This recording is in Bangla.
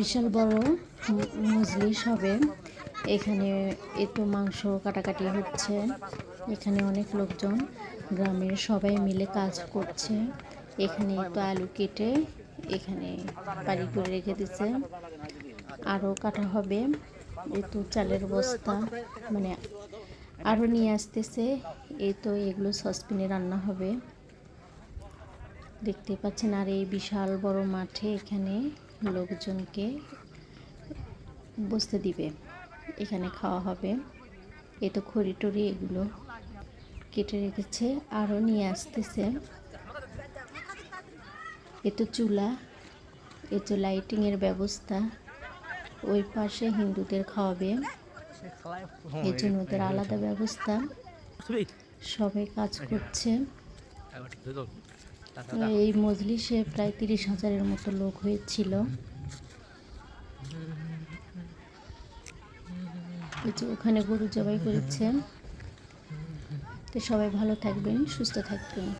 বিশাল বড় মজলিস হবে। এখানে এতো মাংস কাটাকাটি হচ্ছে। এখানে অনেক লোকজন, গ্রামের সবাই মিলে কাজ করছে। এখানে তো আলু কেটে এখানে বাড়ি করে রেখে দিচ্ছে আরও কাটা হবে। এই তো চালের বস্তা মানে আরও নিয়ে আসতেছে। এই তো এগুলো সসপ্যানে রান্না হবে। দেখতে পাচ্ছেন আর এই বিশাল বড় মাঠে এখানে লোকজনকে বসতে দিবে। এখানে খাওয়া হবে। এই তো খড়ি টড়ি এগুলো কেটে রেখেছে, আরও নিয়ে আসতেছে। এ তো চুলা, এ তো লাইটিংয়ের ব্যবস্থা। ওই পাশে হিন্দুদের খাওয়াবে। এর জন্য ওদের আলাদা ব্যবস্থা। সবাই কাজ করছে। এই মজলিসে প্রায় তিরিশ হাজারের মতো লোক হয়েছিল। ওখানে গরু জবাই করেছে তো সবাই ভালো থাকবেন, সুস্থ থাকবেন।